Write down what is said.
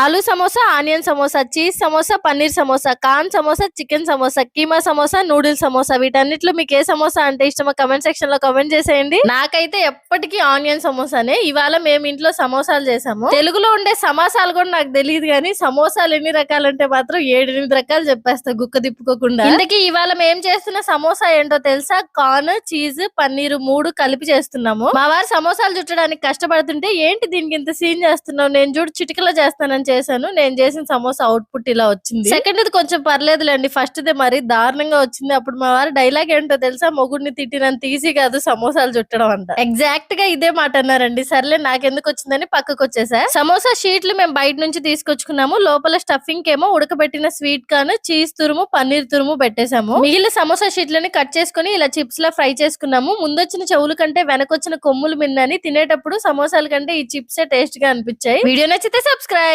Aloo samosa onion samosa cheese samosa paneer samosa corn samosa chicken samosa keema samosa noodles samosa. వీటన్నిటిలో మీకు ఏ సమోసా అంటే ఇష్టమో comment సెక్షన్లో comment చేసేయండి. నాకైతే ఎప్పటికీ ఆనియన్ సమోసానే. ఇవాళ మేము ఇంట్లో సమోసాలు చేసాము. తెలుగులో ఉండే సమాసాలు కూడా నాకు తెలియదు కానీ సమోసాలు ఎన్ని రకాలంటే మాత్రం ఏడెనిమిది రకాలు చెప్పేస్తా గుక్క తిప్పుకోకుండా. ఇంతకీ ఇవాళ మేము చేస్తున్న సమోసా ఏంటో తెలుసా? కార్న్ చీజ్ పన్నీర్ మూడు కలిపి చేస్తున్నాము. మా వారు సమోసాలు చుట్టడానికి కష్టపడుతుంటే ఏంటి దీనికి ఇంత సీన్ చేస్తున్నావు? నేను చూడు చిటికలో చేస్తానని చేశాను. నేను చేసిన సమోసా అవుట్పుట్ ఇలా వచ్చింది. సెకండ్ ఇది కొంచెం పర్లేదులేండి. ఫస్ట్ ది మరి దారుణంగా వచ్చింది. అప్పుడు మా వారు డైలాగ్ ఏంటో తెలుసా? మొగుడిని తిట్టినంత ఈజీ కాదు సమోసాలు చుట్టడం అంట. ఎగ్జాక్ట్గా ఇదే మాట అన్నారండి. సర్లే నాకెందుకు వచ్చిందని పక్కకు వచ్చేసా. సమోసా షీట్లు మేము బయట నుంచి తీసుకొచ్చుకున్నాము. లోపల స్టఫింగ్ ఏమో ఉడకబెట్టిన స్వీట్ కార్న్ చీజ్ తురుము పన్నీర్ తురుము పెట్టేశాము. మిగిలిన సమోసా షీట్లని కట్ చేసుకుని ఇలా చిప్స్ లా ఫ్రై చేసుకున్నాము. ముందొచ్చిన చెవుల కంటే వెనకొచ్చిన కొమ్ములు మిన్నని తినేటప్పుడు సమోసాల కంటే ఈ చిప్సే టేస్ట్గా అనిపించాయి. వీడియో నచ్చితే సబ్స్క్రైబ్